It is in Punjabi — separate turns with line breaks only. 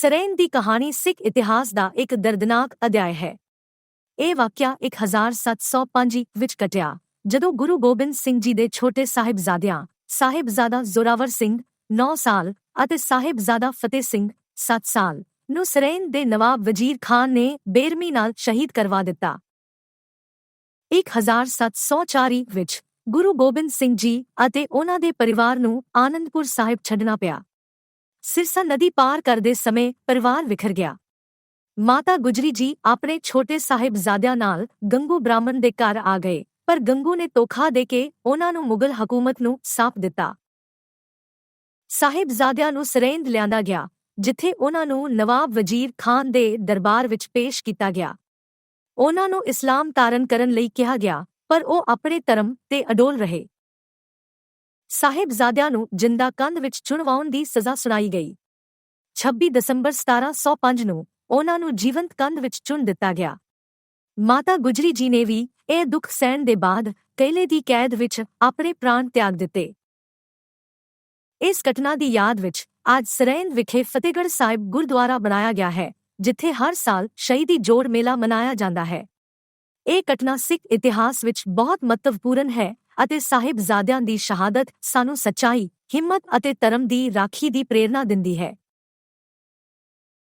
ਸਰੈਨ ਦੀ ਕਹਾਣੀ ਸਿੱਖ ਇਤਿਹਾਸ ਦਾ ਇੱਕ ਦਰਦਨਾਕ ਅਧਿਆਇ ਹੈ। ਇਹ ਵਾਕਿਆ 1705 ਵਿੱਚ ਘਟਿਆ ਜਦੋਂ ਗੁਰੂ ਗੋਬਿੰਦ ਸਿੰਘ ਜੀ ਦੇ ਛੋਟੇ ਸਾਹਿਬਜ਼ਾਦਿਆਂ, ਸਾਹਿਬਜ਼ਾਦਾ ਜ਼ੋਰਾਵਰ ਸਿੰਘ 9 ਸਾਲ ਅਤੇ ਸਾਹਿਬਜ਼ਾਦਾ ਫਤਿਹ ਸਿੰਘ 7 ਸਾਲ, ਨੂੰ ਸਰੈਨ ਦੇ ਨਵਾਬ ਵਜ਼ੀਰ ਖਾਨ ਨੇ ਬੇਰਮੀ ਨਾਲ ਸ਼ਹੀਦ ਕਰਵਾ ਦਿੱਤਾ। 1704 ਵਿੱਚ ਗੁਰੂ ਗੋਬਿੰਦ ਸਿੰਘ ਜੀ ਅਤੇ ਉਹਨਾਂ ਦੇ ਪਰਿਵਾਰ ਨੂੰ ਆਨੰਦਪੁਰ ਸਾਹਿਬ ਛੱਡਣਾ ਪਿਆ। ਸਿਰਸਾ ਨਦੀ ਪਾਰ ਕਰਦੇ ਸਮੇਂ ਪਰਿਵਾਰ ਵਿਖਰ ਗਿਆ। ਮਾਤਾ ਗੁਜਰੀ ਜੀ ਆਪਣੇ ਛੋਟੇ ਸਾਹਿਬਜ਼ਾਦਿਆਂ ਨਾਲ ਗੰਗੂ ਬ੍ਰਾਹਮਣ ਦੇ ਘਰ ਆ ਗਏ, ਪਰ ਗੰਗੂ ਨੇ ਤੋਖਾ ਦੇ ਕੇ ਉਹਨਾਂ ਨੂੰ ਮੁਗਲ ਹਕੂਮਤ ਨੂੰ ਸਾਪ ਦਿੱਤਾ। ਸਾਹਿਬਜ਼ਾਦਿਆਂ ਨੂੰ ਸਰੇਂਦ ਲਿਆਂਦਾ ਗਿਆ, ਜਿੱਥੇ ਉਹਨਾਂ ਨੂੰ ਨਵਾਬ ਵਜ਼ੀਰ ਖਾਨ ਦੇ ਦਰਬਾਰ ਵਿੱਚ ਪੇਸ਼ ਕੀਤਾ ਗਿਆ। ਉਹਨਾਂ ਨੂੰ ਇਸਲਾਮ ਤਾਰਨ ਕਰਨ ਲਈ ਕਿਹਾ ਗਿਆ, ਪਰ ਉਹ ਆਪਣੇ ਧਰਮ ਤੇ ਅਡੋਲ ਰਹੇ। ਸਾਹਿਬਜ਼ਾਦਿਆਂ ਨੂੰ ਜਿੰਦਾ ਕੰਧ ਵਿੱਚ ਚੁਣਵਾਉਣ ਦੀ ਸਜ਼ਾ ਸੁਣਾਈ ਗਈ। 26 ਦਸੰਬਰ 1705 ਨੂੰ ਉਹਨਾਂ ਨੂੰ ਜੀਵੰਤ ਕੰਧ ਵਿੱਚ ਚੁਣ ਦਿੱਤਾ ਗਿਆ। ਮਾਤਾ ਗੁਜਰੀ ਜੀ ਨੇ ਵੀ ਇਹ ਦੁੱਖ ਸਹਿਣ ਦੇ ਬਾਅਦ ਕੈਲੇ ਦੀ ਕੈਦ ਵਿੱਚ ਆਪਣੇ ਪ੍ਰਾਣ ਤਿਆਗ ਦਿੱਤੇ। ਇਸ ਘਟਨਾ ਦੀ ਯਾਦ ਵਿੱਚ ਅੱਜ ਸਰੈਂਦ ਵਿਖੇ ਫਤਿਹਗੜ੍ਹ ਸਾਹਿਬ ਗੁਰਦੁਆਰਾ ਬਣਾਇਆ ਗਿਆ ਹੈ, ਜਿੱਥੇ ਹਰ ਸਾਲ ਸ਼ਹੀਦੀ ਜੋੜ ਮੇਲਾ ਮਨਾਇਆ ਜਾਂਦਾ ਹੈ। ਇਹ ਘਟਨਾ ਸਿੱਖ ਇਤਿਹਾਸ ਵਿੱਚ ਬਹੁਤ ਮਹੱਤਵਪੂਰਨ ਹੈ ਅਤੇ ਸਾਹਿਬਜ਼ਾਦਿਆਂ ਦੀ ਸ਼ਹਾਦਤ ਸਾਨੂੰ ਸੱਚਾਈ, ਹਿੰਮਤ ਅਤੇ ਧਰਮ ਦੀ ਰਾਖੀ ਦੀ ਪ੍ਰੇਰਣਾ ਦਿੰਦੀ ਹੈ।